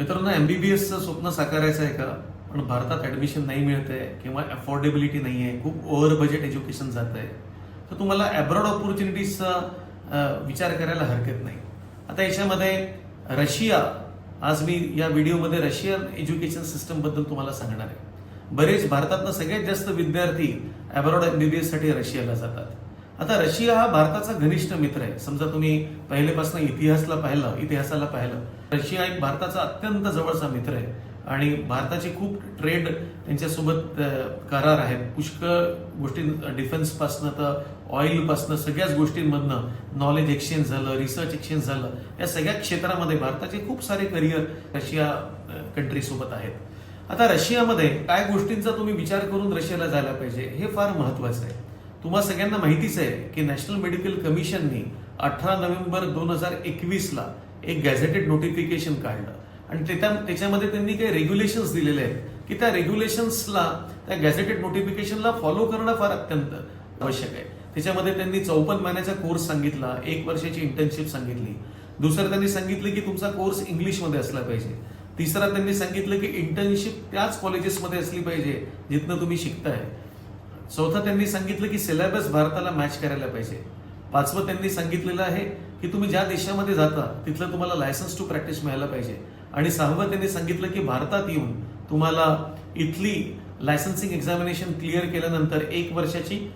मित्रांनो एम बी बी एसचं स्वप्न साकारायचं आहे का? पण भारतात ॲडमिशन नाही मिळत आहे किंवा अफोर्डेबिलिटी नाही आहे खूप ओव्हर बजेट एज्युकेशन जात आहे तर तुम्हाला अब्रॉड ऑपॉर्च्युनिटीजचा विचार करायला हरकत नाही. आता याच्यामध्ये रशिया आज मी या व्हिडिओमध्ये रशियन एज्युकेशन सिस्टमबद्दल तुम्हाला सांगणार आहे. बरेच भारतातनं सगळ्यात जास्त विद्यार्थी अब्रॉड बी एससाठी रशियाला जातात. आता रशिया हा भारताचा घनिष्ठ मित्र आहे. समजा तुम्ही पहिलेपासून इतिहासला पाहिलं इतिहासाला पाहिलं रशिया एक भारताचा अत्यंत जवळचा मित्र आहे. आणि भारताचे खूप ट्रेड त्यांच्यासोबत करार आहेत. पुष्कळ गोष्टी डिफेन्सपासनं तर ऑइलपासनं सगळ्याच गोष्टींमधनं नॉलेज एक्सचेंज झालं रिसर्च एक्सचेंज झालं. या सगळ्या क्षेत्रामध्ये भारताचे खूप सारे करिअर रशिया कंट्री सोबत आहेत. आता रशियामध्ये काय गोष्टींचा तुम्ही विचार करून रशियाला जायला पाहिजे हे फार महत्वाचं आहे. तुम्हाला सगळ्यांना माहितीच आहे की नॅशनल मेडिकल कमिशननी अठरा नोव्हेंबर दोन हजार एकवीसला एक गॅझेटेड नोटिफिकेशन काढलं. आणि त्याच्यामध्ये त्यांनी काही रेग्युलेशन्स दिलेले आहेत की त्या रेग्युलेशन्सला त्या गॅझेटेड नोटिफिकेशनला फॉलो करणं फार अत्यंत आवश्यक आहे. त्याच्यामध्ये त्यांनी चौपन्न महिन्याचा कोर्स सांगितला एक वर्षाची इंटर्नशिप सांगितली. दुसरं त्यांनी सांगितलं की तुमचा कोर्स इंग्लिशमध्ये असला पाहिजे. तिसरा त्यांनी सांगितलं की इंटर्नशिप त्याच कॉलेजेसमध्ये असली पाहिजे जिथनं तुम्ही शिकताय. चौथं त्यांनी सांगितलं की सिलेबस भारताला मॅच करायला पाहिजे. पाचवं त्यांनी सांगितलेलं आहे की तुम्ही ज्या देशामध्ये जाता तिथलं तुम्हाला लायसन्स टू प्रॅक्टिस मिळायला पाहिजे. आणि सहावं त्यांनी सांगितलं की भारतात येऊन तुम्हाला इथली लायसन्सिंग एक्झामिनेशन क्लिअर केल्यानंतर एक वर्षाची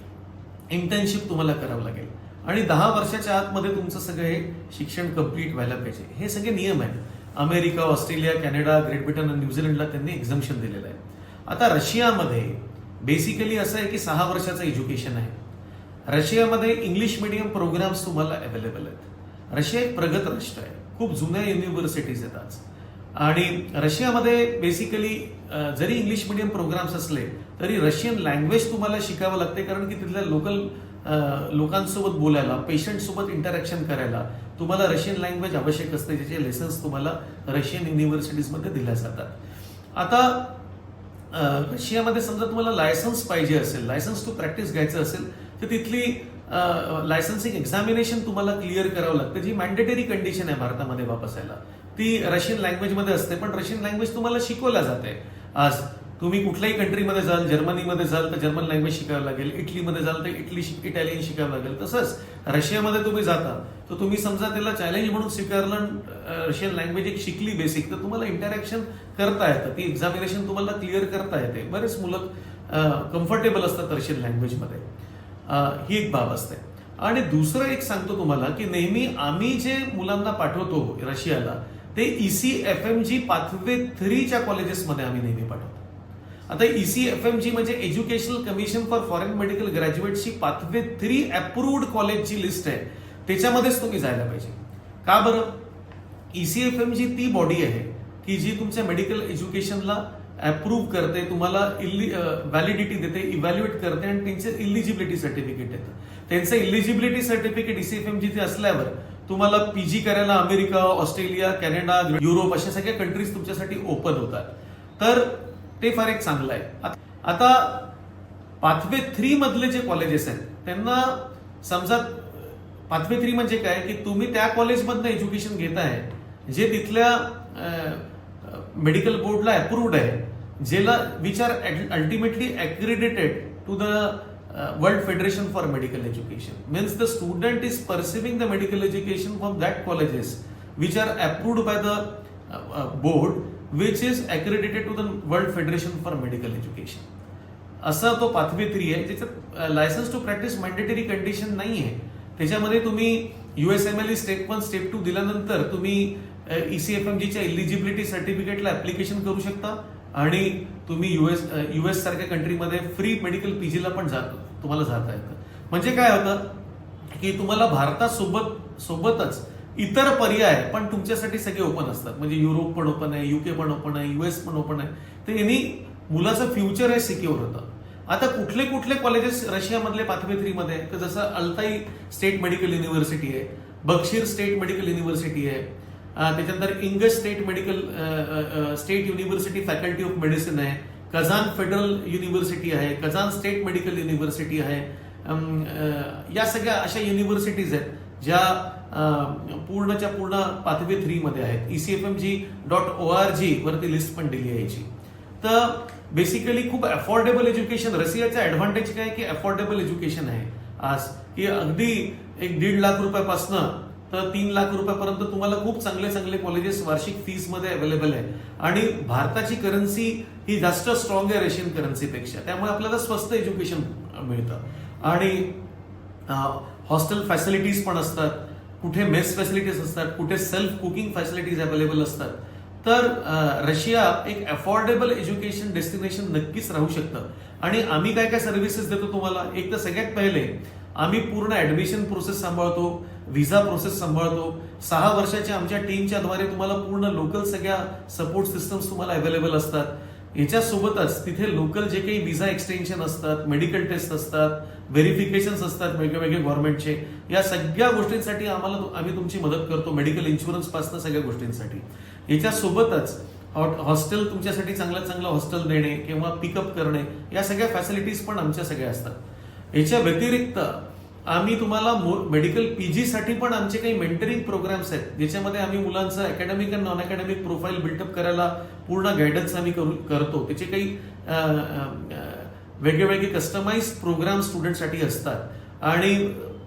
इंटर्नशिप तुम्हाला करावं लागेल. आणि दहा वर्षाच्या आतमध्ये तुमचं सगळं हे शिक्षण कंप्लीट व्हायला पाहिजे. हे सगळे नियम आहेत. America Australia Canada Great Britain आणि न्यूझीलंडला त्यांनी एक्झम्शन दिलेलं आहे. आता रशियामध्ये बेसिकली असं आहे की सहा वर्षाचं एज्युकेशन आहे. रशियामध्ये इंग्लिश मिडियम प्रोग्राम्स तुम्हाला अवेलेबल आहेत. रशिया एक प्रगत राष्ट्र आहे. खूप जुन्या युनिव्हर्सिटीज आहेत आज. आणि रशियामध्ये बेसिकली जरी इंग्लिश मिडियम प्रोग्राम्स असले तरी रशियन लँग्वेज तुम्हाला शिकावं लागते कारण की तिथल्या लोकल लोकांसोबत बोलायला पेशंटसोबत इंटरॅक्शन करायला तुम्हाला रशियन लँग्वेज आवश्यक असते ज्याचे लेसन्स तुम्हाला रशियन युनिव्हर्सिटीजमध्ये दिल्या जातात. आता रशियामध्ये समजा तुम्हाला लायसन्स पाहिजे असेल लायसन्स टू प्रॅक्टिस घ्यायचं असेल तर तिथली लायसन्सिंग एक्झामिनेशन तुम्हाला क्लिअर करावं लागतं जी मॅन्डेटरी कंडिशन आहे भारतामध्ये वापसायला. ती रशियन लँग्वेजमध्ये असते पण रशियन लँग्वेज तुम्हाला शिकवल्या जाते. आज तुम्ही कुठल्याही कंट्रीमध्ये जाल जर्मनीमध्ये जाल तर जर्मन लँग्वेज शिकायला लागेल इटलीमध्ये जाल तर इटली शिक- इटालियन शिकायला लागेल. तसंच रशियामध्ये तुम्ही जाता तर तुम्ही समजा त्याला चॅलेंज म्हणून स्वीकारलं रशियन लँग्वेज एक शिकली बेसिक तर तुम्हाला इंटरॅक्शन करता येतं. ती एक्झामिनेशन तुम्हाला क्लिअर करता येते. बरेच मुलं कम्फर्टेबल असतात रशियन लँग्वेजमध्ये ही एक बाब असते. आणि दुसरं एक सांगतो तुम्हाला की नेहमी आम्ही जे मुलांना पाठवतो रशियाला ते E C F M G pathway थ्रीच्या कॉलेजेसमध्ये आम्ही नेहमी पाठवतो. आता E C F M G म्हणजे educational commission for foreign medical ग्रॅज्युएटची pathway three approved कॉलेजची लिस्ट आहे. त्याच्यामध्येच तुम्ही जायला पाहिजे. का बरं? E ईसीएफएम जी ती बॉडी आहे की जी तुमच्या मेडिकल एज्युकेशनला अप्रूव्ह करते तुम्हाला व्हॅलिडिटी देते इव्हॅल्युएट करते आणि त्यांचे इलिजिबिलिटी सर्टिफिकेट देतं. त्यांचं इलिजिबिलिटी सर्टिफिकेट ईसीएफएम जिथे असल्यावर तुम्हाला पीजी करायला अमेरिका ऑस्ट्रेलिया कॅनडा युरोप अशा सगळ्या कंट्रीज तुमच्यासाठी ओपन होतात. तर ते फार एक चांगलं आहे. आता पाथवे थ्री मधले जे कॉलेजेस आहेत त्यांना समजा पाथवे थ्री म्हणजे काय? की तुम्ही त्या कॉलेजमधनं एज्युकेशन घेताय जे तिथल्या मेडिकल बोर्डला अप्रूव्ड आहे ज्याला which are ultimately accredited to the world federation for medical education means the student is perceiving the medical education from that colleges which are approved by the board which is accredited to the world federation for medical education असा तो pathway three आहे ज्याच्यात licence to practise mandatory condition नाही आहे. त्याच्यामध्ये तुम्ही USMLE step one step two दिल्यानंतर तुम्ही ईसीएफएमजीच्या एलिजिबिलिटी सर्टिफिकेटला ऍप्लिकेशन करू शकता आणि तुम्ही युएस युएस सारख्या कंट्रीमध्ये फ्री मेडिकल पीजीला पण जात तुम्हाला जाता येतं. म्हणजे काय होतं की तुम्हाला भारतासोबत सोबतच इतर पर्याय पण तुमच्यासाठी सगळे ओपन असतात. म्हणजे युरोप पण ओपन आहे युके पण ओपन आहे युएस पण ओपन आहे. तर यांनी मुलाचं फ्युचर हे सिक्युअर होतं. आता कुठले कुठले कॉलेजेस रशियामधले पाथवे थ्री मध्ये तर जसं अल्ताई स्टेट मेडिकल युनिव्हर्सिटी आहे बक्षीर स्टेट मेडिकल युनिव्हर्सिटी आहे त्याच्यानंतर Ingush state medical state university faculty of medicine आहे कझान फेडरल युनिव्हर्सिटी आहे कझान स्टेट मेडिकल युनिव्हर्सिटी आहे या सगळ्या अशा युनिव्हर्सिटीज आहेत ज्या पूर्णच्या पूर्ण पाथवे थ्री मध्ये आहेत. M ECFMG dot O R G वरती लिस्ट पण दिली आहे याची. तर बेसिकली खूप अफोर्डेबल एज्युकेशन रशियाचा ऍडव्हान्टेज काय की अफोर्डेबल एज्युकेशन आहे. आज की अगदी एक दीड लाख रुपयापासनं तर तीन लाख रुपयापर्यंत तुम्हाला खूप चांगले चांगले कॉलेजेस वार्षिक फीजमध्ये अवेलेबल आहे. आणि भारताची करन्सी ही जास्त स्ट्रॉंग आहे रशियन करन्सीपेक्षा त्यामुळे आपल्याला स्वस्त एज्युकेशन मिळतं. आणि हॉस्टेल फॅसिलिटीज पण असतात. कुठे मेस फॅसिलिटीज असतात कुठे सेल्फ कुकिंग फॅसिलिटीज अवेलेबल असतात तर रशिया एक अफोर्डेबल एज्युकेशन डेस्टिनेशन नक्कीच राहू शकतं. आणि आम्ही काय काय सर्व्हिसेस देतो तुम्हाला? एक तर सगळ्यात पहिले आम्ही पूर्ण ऍडमिशन प्रोसेस सांभाळतो व्हिसा प्रोसेस सांभाळतो. सहा वर्षाच्या आमच्या टीमच्या द्वारे तुम्हाला पूर्ण लोकल सगळ्या सपोर्ट सिस्टम्स तुम्हाला अवेलेबल असतात. याच्यासोबतच तिथे लोकल जे काही व्हिसा एक्सटेन्शन असतात मेडिकल टेस्ट असतात व्हेरिफिकेशन असतात वेगवेगळे गव्हर्नमेंटचे या सगळ्या गोष्टींसाठी आम्हाला आम्ही तुमची मदत करतो मेडिकल इन्शुरन्सपासून सगळ्या गोष्टींसाठी. याच्यासोबतच हॉस्टेल तुमच्यासाठी चांगलं चांगलं हॉस्टेल देणे किंवा पिकअप करणे या सगळ्या फॅसिलिटीज पण आमच्या सगळ्या असतात. याच्या व्यतिरिक्त आम्ही तुम्हाला मेडिकल पीजी साठी पण आमचे काही मेंटरिंग प्रोग्राम्स आहेत ज्याच्यामध्ये आम्ही मुलांचं अकॅडमिक आणि नॉन अकॅडमिक प्रोफाईल बिल्डअप करायला पूर्ण गायडन्स आम्ही करू करतो. त्याचे काही वेगळे वेगळे कस्टमाइज प्रोग्राम स्टुडंटसाठी असतात. आणि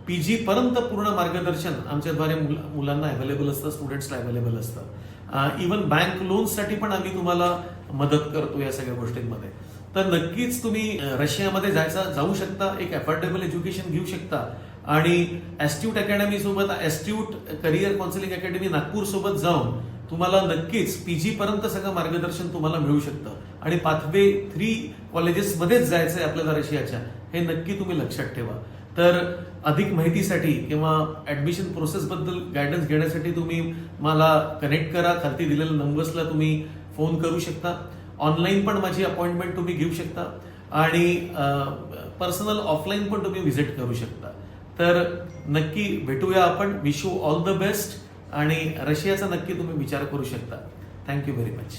पीजी पर्यंत पूर्ण मार्गदर्शन आमच्याद्वारे मुला मुलांना अवेलेबल असतं स्टुडंट्सला अवेलेबल असतं. इवन बँक लोन्ससाठी पण आम्ही तुम्हाला मदत करतो या सगळ्या गोष्टींमध्ये. तर नक्कीच तुम्ही रशियामध्ये जायचा जाऊ शकता एक अफोर्डेबल एज्युकेशन घेऊ शकता. आणि ॲस्ट्यूट अकॅडमी सोबत Astute Career Counselling Academy Nagpur सोबत जाऊन तुम्हाला नक्कीच पीजी पर्यंत सगळं मार्गदर्शन तुम्हाला मिळू शकतं. आणि पाथवे थ्री कॉलेजेसमध्येच जायचं आहे आपल्याला रशियाच्या हे नक्की तुम्ही लक्षात ठेवा. तर अधिक माहितीसाठी किंवा ऍडमिशन प्रोसेसबद्दल गायडन्स घेण्यासाठी तुम्ही मला कनेक्ट करा. खालती दिलेल्या नंबर्सला तुम्ही फोन करू शकता. ऑनलाईन पण माझी अपॉइंटमेंट तुम्ही घेऊ शकता. आणि पर्सनल ऑफलाईन पण तुम्ही व्हिजिट करू शकता. तर नक्की भेटूया आपण. Wish you all the best आणि रशियाचा नक्की तुम्ही विचार करू शकता. Thank you very much